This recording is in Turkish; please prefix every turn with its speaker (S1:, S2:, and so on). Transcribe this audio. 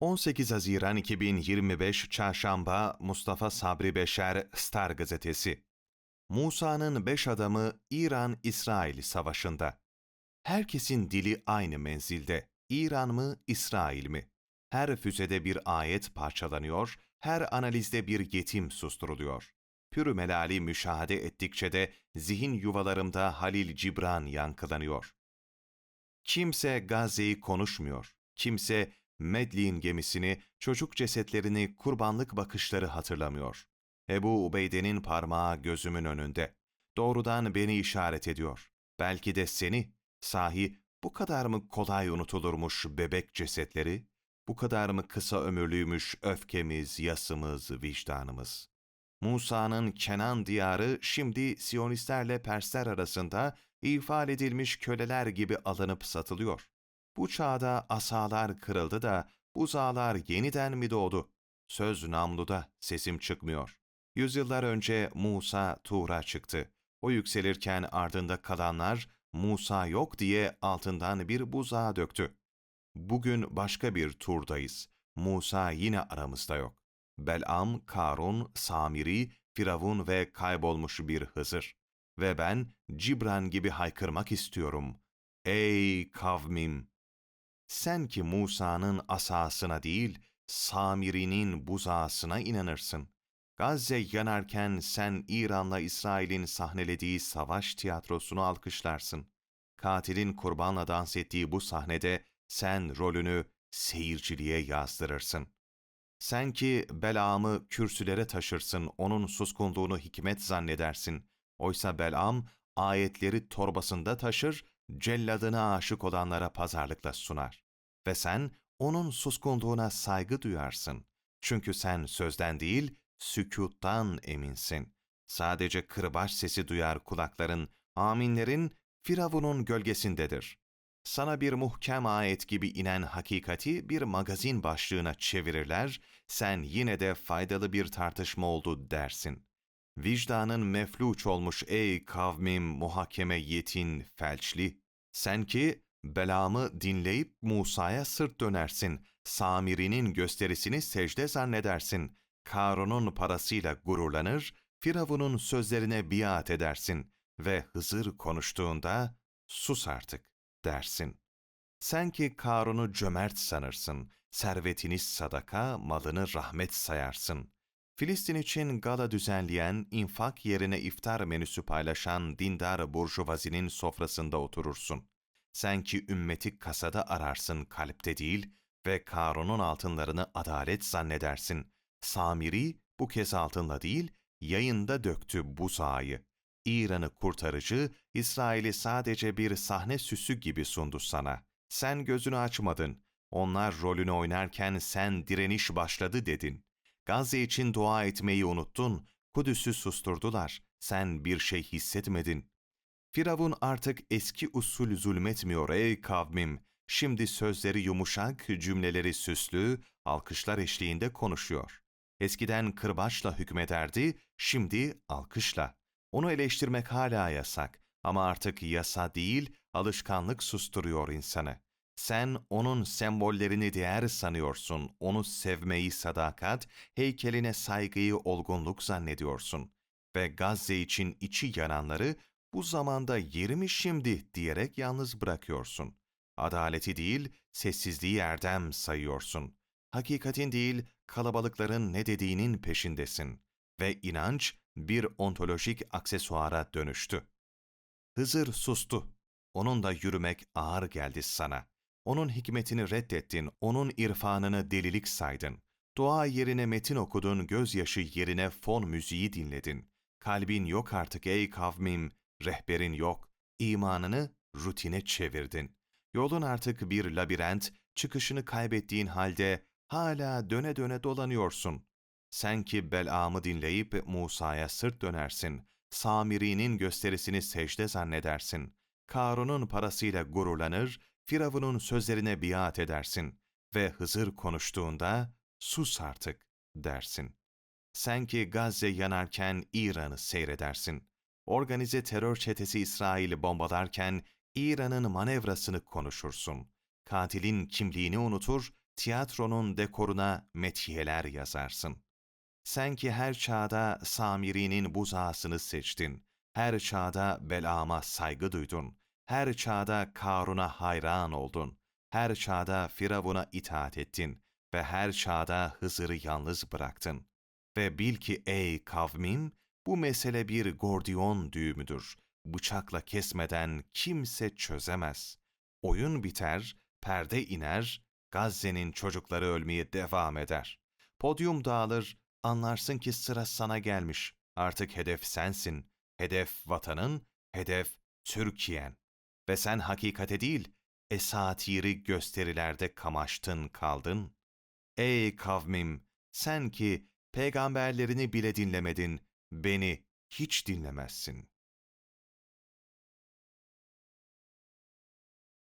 S1: 18 Haziran 2025 Çarşamba Mustafa Sabri Beşer Star Gazetesi Musa'nın beş adamı İran-İsrail savaşında. Herkesin dili aynı menzilde. İran mı, İsrail mi? Her füzede bir ayet parçalanıyor, her analizde bir yetim susturuluyor. Pürü melali müşahede ettikçe de zihin yuvalarımda Halil Cibran yankılanıyor. Kimse Gazze'yi konuşmuyor. Kimse Medlin gemisini, çocuk cesetlerini, kurbanlık bakışları hatırlamıyor. Ebu Ubeyde'nin parmağı gözümün önünde. Doğrudan beni işaret ediyor. Belki de seni. Sahi bu kadar mı kolay unutulurmuş bebek cesetleri? Bu kadar mı kısa ömürlüymüş öfkemiz, yasımız, vicdanımız? Musa'nın Kenan diyarı şimdi Siyonistlerle Persler arasında ifade edilmiş köleler gibi alınıp satılıyor. Bu çağda asalar kırıldı da buzağlar yeniden mi doğdu? Söz namluda, sesim çıkmıyor. Yüzyıllar önce Musa Tuğra çıktı. O yükselirken ardında kalanlar Musa yok diye altından bir buzağa döktü. Bugün başka bir turdayız. Musa yine aramızda yok. Belam, Karun, Samiri, Firavun ve kaybolmuş bir Hızır. Ve ben Cibran gibi haykırmak istiyorum. Ey kavmim! Sen ki Musa'nın asasına değil, Samiri'nin buzağısına inanırsın. Gazze yanarken sen İran'la İsrail'in sahnelediği savaş tiyatrosunu alkışlarsın. Katilin kurbanla dans ettiği bu sahnede sen rolünü seyirciliğe yazdırırsın. Sen ki belamı kürsülere taşırsın, onun suskunluğunu hikmet zannedersin. Oysa belam ayetleri torbasında taşır, celladına aşık olanlara pazarlıkla sunar. Ve sen onun suskunluğuna saygı duyarsın. Çünkü sen sözden değil, sükuttan eminsin. Sadece kırbaç sesi duyar kulakların, aminlerin Firavun'un gölgesindedir. Sana bir muhkem ayet gibi inen hakikati bir magazin başlığına çevirirler, sen yine de faydalı bir tartışma oldu dersin. Vicdanın mefluç olmuş ey kavmim muhakeme yetin felçli. Sen ki belamı dinleyip Musa'ya sırt dönersin, Samiri'nin gösterisini secde zannedersin, Karun'un parasıyla gururlanır, Firavun'un sözlerine biat edersin ve Hızır konuştuğunda sus artık dersin. Sen ki Karun'u cömert sanırsın, servetini sadaka, malını rahmet sayarsın. Filistin için gala düzenleyen, infak yerine iftar menüsü paylaşan dindar burjuvazinin sofrasında oturursun. Sen ki ümmeti kasada ararsın kalpte değil ve Karun'un altınlarını adalet zannedersin. Samiri bu kez altınla değil, yayında döktü bu sahayı. İran'ı kurtarıcı, İsrail'i sadece bir sahne süsü gibi sundu sana. Sen gözünü açmadın. Onlar rolünü oynarken sen direniş başladı dedin. Gazze için dua etmeyi unuttun. Kudüs'ü susturdular. Sen bir şey hissetmedin. Firavun artık eski usul zulmetmiyor ey kavmim. Şimdi sözleri yumuşak, cümleleri süslü, alkışlar eşliğinde konuşuyor. Eskiden kırbaçla hükmederdi, şimdi alkışla. Onu eleştirmek hala yasak ama artık yasa değil, alışkanlık susturuyor insanı. Sen onun sembollerini değer sanıyorsun, onu sevmeyi sadakat, heykeline saygıyı olgunluk zannediyorsun. Ve Gazze için içi yananları bu zamanda yeri mi şimdi diyerek yalnız bırakıyorsun. Adaleti değil, sessizliği erdem sayıyorsun. Hakikatin değil, kalabalıkların ne dediğinin peşindesin. Ve inanç bir ontolojik aksesuara dönüştü. Hızır sustu. Onun da yürümek ağır geldi sana. Onun hikmetini reddettin, onun irfanını delilik saydın. Dua yerine metin okudun, gözyaşı yerine fon müziği dinledin. Kalbin yok artık ey kavmim, rehberin yok. İmanını rutine çevirdin. Yolun artık bir labirent, çıkışını kaybettiğin halde hala döne döne dolanıyorsun. Sen ki Belam'ı dinleyip Musa'ya sırt dönersin. Samiri'nin gösterisini secde zannedersin. Karun'un parasıyla gururlanır, Firavun'un sözlerine biat edersin. Ve Hızır konuştuğunda, sus artık dersin. Sen ki Gazze yanarken İran'ı seyredersin. Organize terör çetesi İsrail'i bombalarken İran'ın manevrasını konuşursun. Katilin kimliğini unutur, tiyatronun dekoruna metiyeler yazarsın. Sen ki her çağda Samiri'nin buzağısını seçtin. Her çağda Belam'a saygı duydun. Her çağda Karun'a hayran oldun. Her çağda Firavun'a itaat ettin ve her çağda Hızır'ı yalnız bıraktın. Ve bil ki ey kavmim, bu mesele bir gordiyon düğümüdür. Bıçakla kesmeden kimse çözemez. Oyun biter, perde iner, Gazze'nin çocukları ölmeye devam eder. Podyum dağılır, anlarsın ki sıra sana gelmiş. Artık hedef sensin. Hedef vatanın, hedef Türkiyen. Ve sen hakikate değil, esatiri gösterilerde kamaştın kaldın. Ey kavmim, sen ki peygamberlerini bile dinlemedin, beni hiç dinlemezsin.